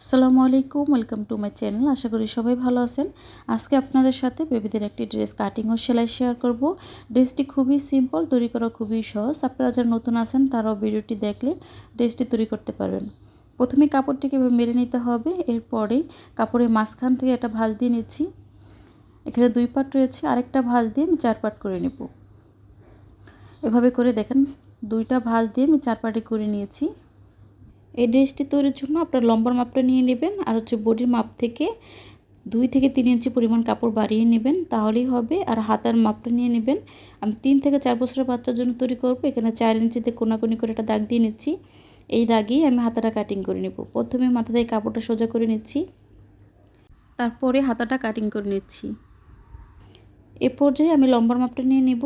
আসসালামু আলাইকুম, welcome to my channel. আশা করি সবাই ভালো আছেন। আজকে আপনাদের সাথে বেবিদের একটি ড্রেস কাটিং ও সেলাই শেয়ার করব। ড্রেসটি খুবই সিম্পল, তৈরি করা খুবই সহজ। আপনারা যারা নতুন আছেন, তারাও ভিডিওটি দেখলে ড্রেসটি তৈরি করতে পারবেন। প্রথমে কাপড়টিকে মেরে নিতে হবে। এরপরে কাপড়ের মাঝখান থেকে একটা ভাঁজ দিয়ে নিচ্ছি। এখানে দুই পাট রয়েছে। আরেকটা ভাঁজ দিয়ে আমি চার পাট করে নেব। এভাবে করে দেখেন, দুইটা ভাঁজ দিয়ে আমি চার পাটে করে নিয়েছি। এই ড্রেসটি তৈরির জন্য আপনার লম্বার মাপটা নিয়ে নেবেন আর হচ্ছে বডির মাপ থেকে দুই থেকে তিন ইঞ্চি পরিমাণ কাপড় বাড়িয়ে নেবেন, তাহলেই হবে। আর হাতার মাপটা নিয়ে নেবেন। আমি তিন থেকে চার বছরের বাচ্চার জন্য তৈরি করব। এখানে চার ইঞ্চিতে কোনাকুনি করে একটা দাগ দিয়ে নিচ্ছি। এই দাগেই আমি হাতাটা কাটিং করে নেব। প্রথমে মাথা থেকে কাপড়টা সোজা করে নিচ্ছি। তারপরে হাতাটা কাটিং করে নিচ্ছি। এ পর্যায়ে আমি লম্বার মাপটা নিয়ে নেব।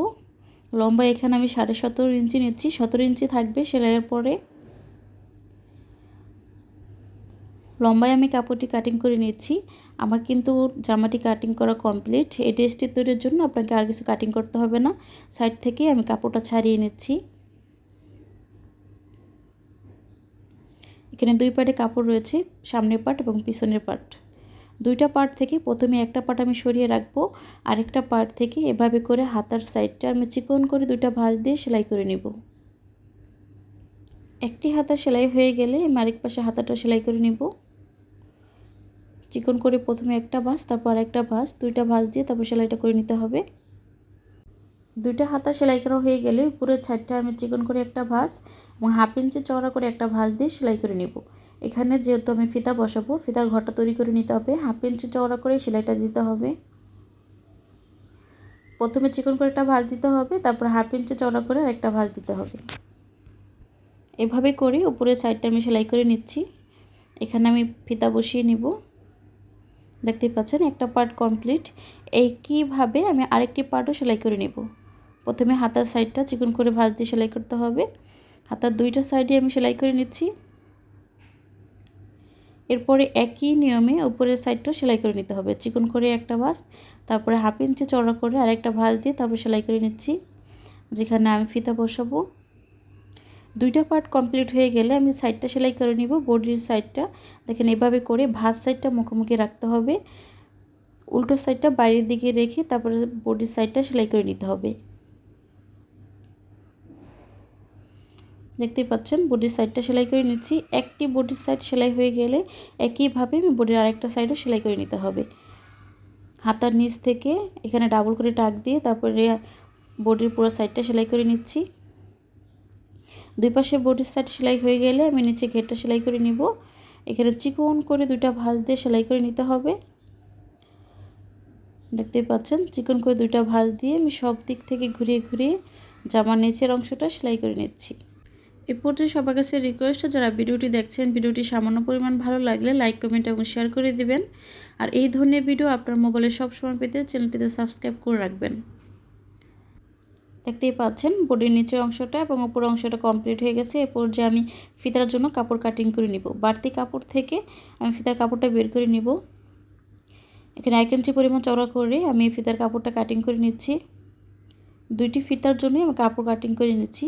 লম্বা এখানে আমি সাড়ে সতেরো ইঞ্চি নিচ্ছি। সতেরো ইঞ্চি থাকবে সেলাইয়ের পরে। লম্বায় আমি কাপড়টি কাটিং করে নিচ্ছি। আমার কিন্তু জামাটি কাটিং করা কমপ্লিট এই ড্রেসটি তৈরির জন্য আপনাকে আর কিছু কাটিং করতে হবে না। সাইড থেকে আমি কাপড়টা ছাড়িয়ে নিচ্ছি। এখানে দুই পাটে কাপড় রয়েছে, সামনের পাট এবং পিছনের পাট। দুইটা পার্ট থেকে প্রথমে একটা পার্ট আমি সরিয়ে রাখব। আরেকটা পার্ট থেকে এভাবে করে হাতার সাইডটা আমি চিকন করে দুইটা ভাঁজ দিয়ে সেলাই করে নেব। একটি হাতা সেলাই হয়ে গেলে আমি আরেক পাশে হাতাটা সেলাই করে নেব। চিকন করে প্রথমে একটা ভাঁজ, তারপর একটা ভাঁজ, দুইটা ভাঁজ দিয়ে তারপর সেলাইটা করে নিতে হবে। দুইটা হাতা সেলাই করা হয়ে গেলে উপরের ছাইডটা আমি চিকন করে একটা ভাঁজ এবং হাফ ইঞ্চি চওড়া করে একটা ভাঁজ দিয়ে সেলাই করে নেব। এখানে যেহেতু আমি ফিতা বসাবো, ফিতার ঘরটা তৈরি করে নিতে হবে, হাফ ইঞ্চি চওড়া করে সেলাইটা দিতে হবে। প্রথমে চিকন করে একটা ভাঁজ দিতে হবে, তারপর হাফ ইঞ্চি চওড়া করে আরেকটা ভাঁজ দিতে হবে। এভাবে করে উপরের সাইডটা আমি সেলাই করে নিচ্ছি। এখানে আমি ফিতা বসিয়ে নিব। দেখতেই পাচ্ছেন, একটা পার্ট কমপ্লিট একইভাবে আমি আরেকটি পার্টও সেলাই করে নেব? প্রথমে হাতার সাইডটা চিকন করে ভাঁজ দিয়ে সেলাই করতে হবে। হাতার দুইটা সাইডে আমি সেলাই করে নিচ্ছি। এরপরে একই নিয়মে উপরের সাইডটাও সেলাই করে নিতে হবে। চিকন করে একটা ভাঁজ, তারপরে হাফ ইঞ্চি চড়া করে আরেকটা ভাঁজ দিয়ে তারপর সেলাই করে নিচ্ছি। যেখানে আমি ফিতা বসাবো দুইটা পার্ট কমপ্লিট হয়ে গেলে আমি সাইডটা সেলাই করে নিব, বডির সাইডটা দেখেন এভাবে করে ভাঁজ সাইডটা মুখোমুখি রাখতে হবে। উল্টো সাইডটা বাইরের দিকে রেখে তারপরে বডির সাইডটা সেলাই করে নিতে হবে। দেখতেই পাচ্ছেন, বডির সাইডটা সেলাই করে নিচ্ছি। একটি বডির সাইড সেলাই হয়ে গেলে একইভাবে আমি বডির আরেকটা সাইডও সেলাই করে নিতে হবে। হাতার নিচ থেকে এখানে ডাবল করে টাক দিয়ে তারপরে বডির পুরো সাইডটা সেলাই করে নিচ্ছি। দুই পাশে বডির সাইড সেলাই হয়ে গেলে আমি নিচে ঘেরটা সেলাই করে নিব। এখানে চিকন করে দুইটা ভাঁজ দিয়ে সেলাই করে নিতে হবে। দেখতেই পাচ্ছেন, চিকন করে দুইটা ভাঁজ দিয়ে আমি সব দিক থেকে ঘুরিয়ে ঘুরিয়ে জামার নিচের অংশটা সেলাই করে নিচ্ছি। এ পর্যায়ে সবার কাছে রিকোয়েস্ট যারা ভিডিওটি দেখছেন, ভিডিওটি সামান্য পরিমাণ ভালো লাগলে লাইক কমেন্ট এবং শেয়ার করে দিবেন। আর এই ধরনের ভিডিও আপনার মোবাইলে সবসময় পেতে চ্যানেলটিতে সাবস্ক্রাইব করে রাখবেন। দেখতেই পাচ্ছেন, বডির নিচের অংশটা এবং উপর অংশটা কমপ্লিট হয়ে গেছে। এরপর যে আমি ফিতার জন্য কাপড় কাটিং করে নিব। বাড়তি কাপড় থেকে আমি ফিতার কাপড়টা বের করে নিব। এখানে এক ইঞ্চি পরিমাণ চড়া করে আমি ফিতার কাপড়টা কাটিং করে নিচ্ছি। দুইটি ফিতার জন্য আমি কাপড় কাটিং করে নিচ্ছি।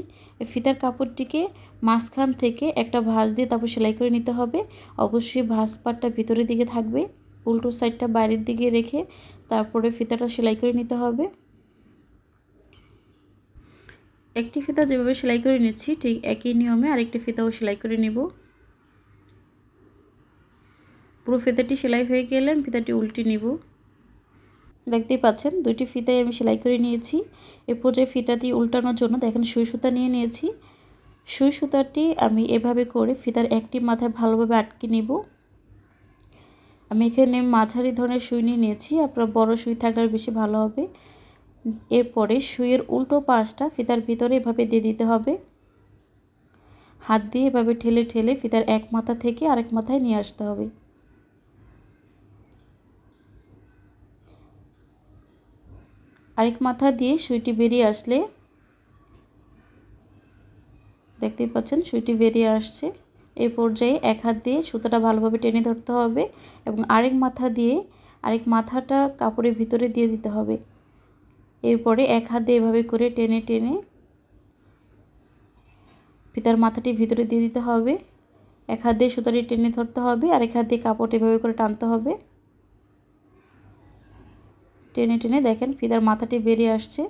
ফিতার কাপড়টিকে মাঝখান থেকে একটা ভাঁজ দিয়ে তারপর সেলাই করে নিতে হবে। অবশ্যই ভাঁজ পাটটা ভিতরের দিকে থাকবে, উল্টো সাইডটা বাইরের দিকে রেখে তারপরে ফিতাটা সেলাই করে নিতে হবে। একটি ফিতা যেভাবে সেলাই করে নিচ্ছি, ঠিক একই নিয়মে আরেকটি ফিতাও সেলাই করে নেব। পুরো ফিতাটি সেলাই হয়ে গেলে আমি ফিতাটি উল্টে নেব। দেখতেই পাচ্ছেন, দুইটি ফিতাই আমি সেলাই করে নিয়েছি। এ পর্যায়ে ফিতাটি উল্টানোর জন্য দেখেন সুই সুতা নিয়ে নিয়েছি। সুই সুতাটি আমি এভাবে করে ফিতার একটি মাথায় ভালোভাবে আটকে নিব। আমি এখানে মাঝারি ধরনের সুই নিয়ে নিয়েছি, আপনার বড় সুই থাকার বেশি ভালো হবে। এরপরে সুইয়ের উল্টো পাশটা ফিতার ভিতরে এভাবে দিয়ে দিতে হবে। হাত দিয়ে এভাবে ঠেলে ঠেলে ফিতার এক মাথা থেকে আরেক মাথায় নিয়ে আসতে হবে। আরেক মাথা দিয়ে সুইটি বেরিয়ে আসলে দেখতেই পাচ্ছেন সুইটি বেরিয়ে আসছে। এই পর্যায়ে এক হাত দিয়ে সুতোটা ভালোভাবে টেনে ধরতে হবে এবং আরেক মাথা দিয়ে আরেক মাথাটা কাপড়ের ভিতরে দিয়ে দিতে হবে। এরপরে এক হাত দিয়ে এভাবে করে টেনে টেনে ফিতার মাথাটি ভিতরে দিয়ে দিতে হবে। এক হাত দিয়ে সুতাটি টেনে ধরতে হবে আর এক হাত দিয়ে কাপড় এভাবে করে টানতে হবে। টেনে টেনে দেখেন ফিতার মাথাটি বেরিয়ে আসছে।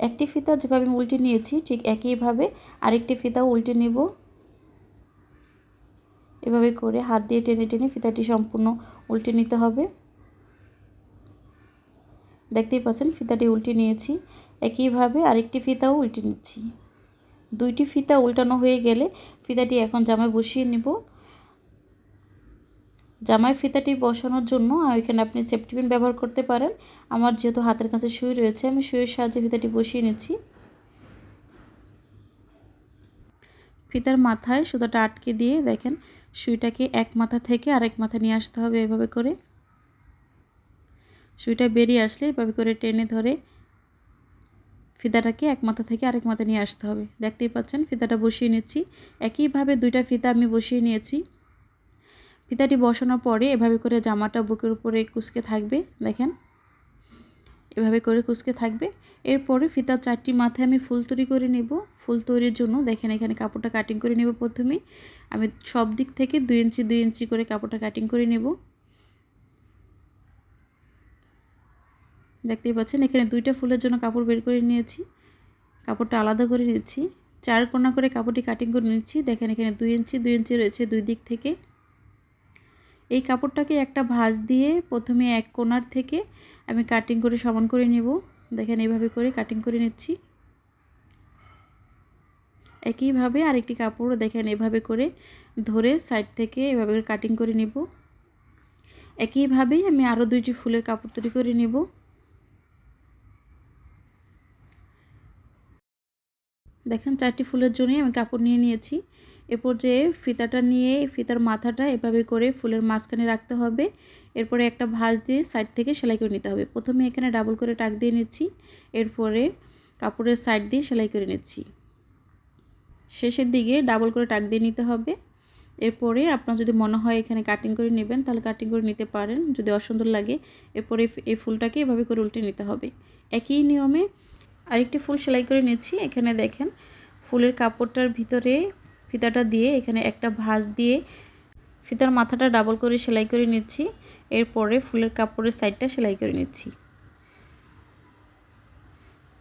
একটি ফিতা যেভাবে আমি উল্টে নিয়েছি, ঠিক একইভাবে আরেকটি ফিতাও উল্টে নেব। এভাবে করে হাত দিয়ে টেনে টেনে ফিতাটি সম্পূর্ণ উল্টে নিতে হবে। দেখতেই পাচ্ছেন, ফিতাটি উল্টে নিয়েছি। একইভাবে আরেকটি ফিতাও উল্টে নিচ্ছি। দুইটি ফিতা উল্টানো হয়ে গেলে ফিতাটি এখন জামায় বসিয়ে নেব। জামায় ফিতাটি বসানোর জন্য এখানে আপনি সেফটি পিন ব্যবহার করতে পারেন। আমার যেহেতু হাতের কাছে সুই রয়েছে, আমি সুইয়ের সাহায্যে ফিতাটি বসিয়ে নিচ্ছি। ফিতার মাথায় সুতাটা আটকে দিয়ে দেখেন, সুইটাকে এক মাথা থেকে আরেক মাথা নিয়ে আসতে হবে এভাবে করে। সুইটা বেরিয়ে আসলে এভাবে করে টেনে ধরে ফিতাটাকে এক মাথা থেকে আরেক মাথা নিয়ে আসতে হবে। দেখতেই পাচ্ছেন ফিতাটা বসিয়ে নিচ্ছি। একইভাবে দুইটা ফিতা আমি বসিয়ে নিয়েছি। ফিতাটি বসানোর পরে এভাবে করে জামাটা বুকের উপরে কুচকে থাকবে, দেখেন। এভাবে করে কুচকে থাকবে। এরপরে ফিতার চারটি মাথায় আমি ফুল তৈরি করে নেব। ফুল তৈরির জন্য দেখেন এখানে কাপড়টা কাটিং করে নেব প্রথমে। আমি সব দিক থেকে দুই ইঞ্চি দুই ইঞ্চি করে কাপড়টা কাটিং করে নেব। দেখতেই পাচ্ছেন, এখানে দুইটা ফুলের জন্য কাপড় বের করে নিয়েছি। কাপড়টা আলাদা করে নিচ্ছি চার কোনা করে কাপড়টি কাটিং করে নিচ্ছি। দেখেন এখানে দুই ইঞ্চি দুই ইঞ্চি রয়েছে দুই দিক থেকে। এই কাপড়টাকে একটা ভাঁজ দিয়ে প্রথমে এক কোনার থেকে আমি কাটিং করে সমান করে নেব। দেখেন এইভাবে করে কাটিং করে নিচ্ছি। একইভাবে আরেকটি কাপড় দেখেন এভাবে করে ধরে সাইড থেকে এভাবে করে কাটিং করে নেব। একইভাবেই আমি আরও দুইটি ফুলের কাপড় তৈরি করে নেব। দেখেন, চারটি ফুলের জন্যই আমি কাপড় নিয়ে নিয়েছি। এরপর যে ফিতাটা নিয়ে, ফিতার মাথাটা এভাবে করে ফুলের মাঝখানে রাখতে হবে। এরপরে একটা ভাঁজ দিয়ে সাইড থেকে সেলাই করে নিতে হবে। প্রথমে এখানে ডাবল করে টাক দিয়ে নিচ্ছি। এরপরে কাপড়ের সাইড দিয়ে সেলাই করে নিচ্ছি। শেষের দিকে ডাবল করে টাক দিয়ে নিতে হবে। এরপরে আপনার যদি মনে হয় এখানে কাটিং করে নেবেন, তাহলে কাটিং করে নিতে পারেন। যদি অসুন্দর লাগে, এরপরে এই ফুলটাকে এভাবে করে উল্টে নিতে হবে। একই নিয়মে আরেকটি ফুল সেলাই করে নিচ্ছি। এখানে দেখেন ফুলের কাপড়টার ভিতরে ফিতাটা দিয়ে এখানে একটা ভাঁজ দিয়ে ফিতার মাথাটা ডাবল করে সেলাই করে নিচ্ছি। এরপরে ফুলের কাপড়ের সাইডটা সেলাই করে নিচ্ছি।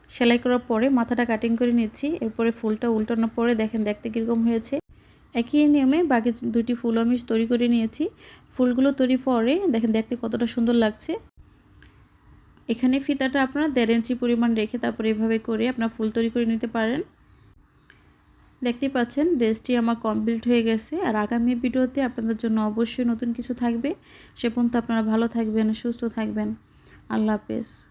সেলাই করার পরে মাথাটা কাটিং করে নিচ্ছি। এরপরে ফুলটা উল্টানোর পরে দেখেন দেখতে কীরকম হয়েছে। একই নিয়মে বাকি দুটি ফুল আমি তৈরি করে নিয়েছি। ফুলগুলো তৈরি পরে দেখেন দেখতে কতটা সুন্দর লাগছে। এখানে ফিতাটা আপনারা দেড় ইঞ্চি পরিমাণ রেখে তারপর এভাবে করে আপনার ফুল তৈরি করে নিতে পারেন। দেখতে পাচ্ছেন, ড্রেসটি আমার কমপ্লিট হয়ে গেছে। আর আগামী ভিডিওতে আপনাদের জন্য অবশ্যই নতুন কিছু থাকবে। সে পর্যন্ত আপনারা ভালো থাকবেন, সুস্থ থাকবেন। আল্লাহ হাফেজ।